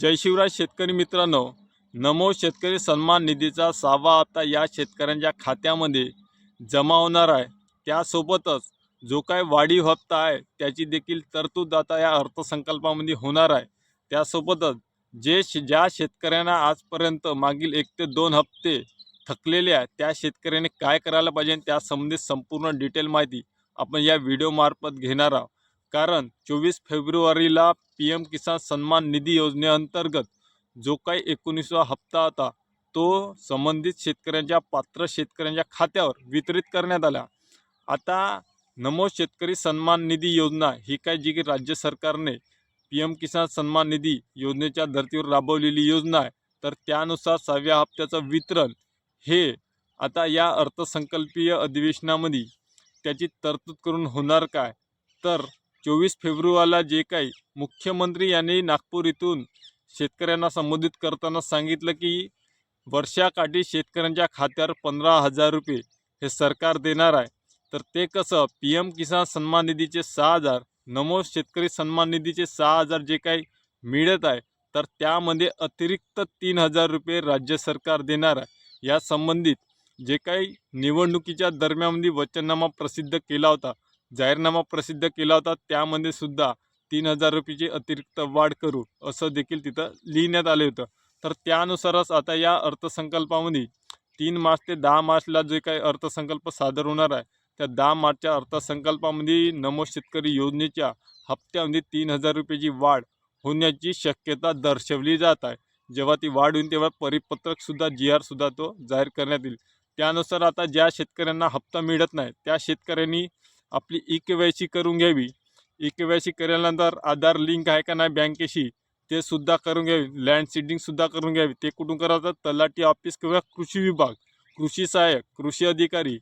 जय शिवराज शेतकरी मित्रांनो नमो शेतकरी सन्मान निधीचा सहावा हप्ता या शेतकऱ्यांच्या खात्यामध्ये जमा होणार आहे. त्यासोबतच जो काय वाढीव हप्ता आहे त्याची देखील तरतूद आता या अर्थसंकल्पामध्ये होणार आहे. त्यासोबतच जे ज्या शेतकऱ्यांना आजपर्यंत मागील एक ते दोन हप्ते थकलेले आहे त्या शेतकऱ्याने काय करायला पाहिजे त्या संबंधित संपूर्ण डिटेल माहिती आपण या व्हिडिओमार्फत घेणार आहोत. कारण चोवीस फेब्रुवारीला पी एम किसान सन्मान निधी योजनेअंतर्गत जो काही एकोणीसवा हप्ता होता तो संबंधित शेतकऱ्यांच्या पात्र शेतकऱ्यांच्या खात्यावर वितरित करण्यात आला. आता नमो शेतकरी सन्मान निधी योजना ही काय जी की राज्य सरकारने पी एम किसान सन्मान निधी योजनेच्या धर्तीवर राबवलेली योजना आहे तर त्यानुसार सहाव्या हप्त्याचं वितरण हे आता या अर्थसंकल्पीय अधिवेशनामध्ये त्याची तरतूद करून होणार काय? तर चोवीस फेब्रुवारीला जे काही मुख्यमंत्री यांनी नागपूर इथून शेतकऱ्यांना संबोधित करताना सांगितलं की वर्षाकाठी शेतकऱ्यांच्या खात्यावर पंधरा हजार रुपये हे सरकार देणार आहे. तर ते कसं? पी एम किसान सन्मान निधीचे सहा हजार नमो शेतकरी सन्मान निधीचे सहा हजार जे काही मिळत आहे तर त्यामध्ये अतिरिक्त तीन हजार रुपये राज्य सरकार देणार आहे. या संबंधित जे काही निवडणुकीच्या दरम्यानमध्ये वचननामा प्रसिद्ध केला होता जाहीरनामा प्रसिद्ध केला होता त्यामध्ये सुद्धा तीन हजार रुपयाची अतिरिक्त वाढ करू असं देखील तिथं लिहिण्यात आले होतं. तर त्यानुसारच आता या अर्थसंकल्पामध्ये तीन मार्च ते दहा मार्चला जे काही अर्थसंकल्प सादर होणार आहे त्या दहा मार्चच्या अर्थसंकल्पामध्ये नमो शेतकरी योजनेच्या हप्त्यामध्ये तीन हजार रुपयाची वाढ होण्याची शक्यता दर्शवली जात आहे. जेव्हा ती वाढ होईल तेव्हा परिपत्रकसुद्धा जी आरसुद्धा तो जाहीर करण्यात येईल. त्यानुसार आता ज्या शेतकऱ्यांना हप्ता मिळत नाही त्या शेतकऱ्यांनी आपली ई के वाय सी करून घ्यावी. ई के वाय सी केल्यानंतर आधार लिंक आहे का नाही बँकेशी ते सुद्धा करून घ्यावी. लँड सीडिंगसुद्धा करून घ्यावी. ते कुठून करावं तलाठी ऑफिस किंवा कृषी विभाग. कृषी सहाय्यक कृषी अधिकारी.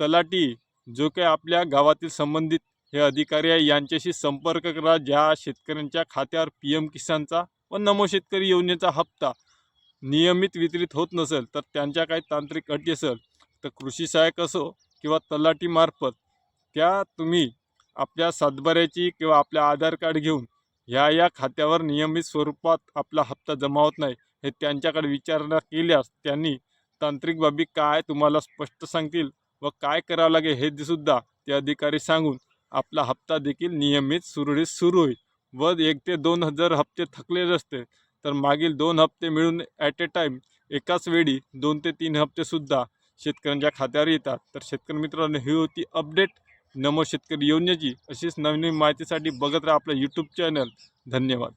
तलाठी जो काही आपल्या गावातील संबंधित हे अधिकारी आहे यांच्याशी संपर्क करा. ज्या शेतकऱ्यांच्या खात्यावर पी एम किसानचा व नमो शेतकरी योजनेचा हप्ता नियमित वितरित होत नसेल तर त्यांच्या काही तांत्रिक अटी असेल तर कृषी सहाय्यक असो किंवा तलाठीमार्फत त्या तुम्ही आपल्या सातबाऱ्याची किंवा आपल्या आधार कार्ड घेऊन ह्या या खात्यावर नियमित स्वरूपात आपला हप्ता जमा होत नाही हे त्यांच्याकडे विचारणा केल्यास त्यांनी तांत्रिक बाबी काय तुम्हाला स्पष्ट सांगतील व काय करावं लागेल हे सुद्धा ते अधिकारी सांगून आपला हप्ता देखील नियमित सुरळीत सुरू होईल व एक ते दोन हजार हप्ते थकलेले असते. तर मागील दोन हप्ते मिळून ॲट ए टाईम एकाच वेळी दोन ते तीन हप्तेसुद्धा शेतकऱ्यांच्या खात्यावर येतात. तर शेतकरी मित्रांनो ही होती अपडेट नमो शेतकरी योजनेची अशीच नवीन माहितीसाठी बघत राहा आपलं यूट्यूब चॅनल धन्यवाद.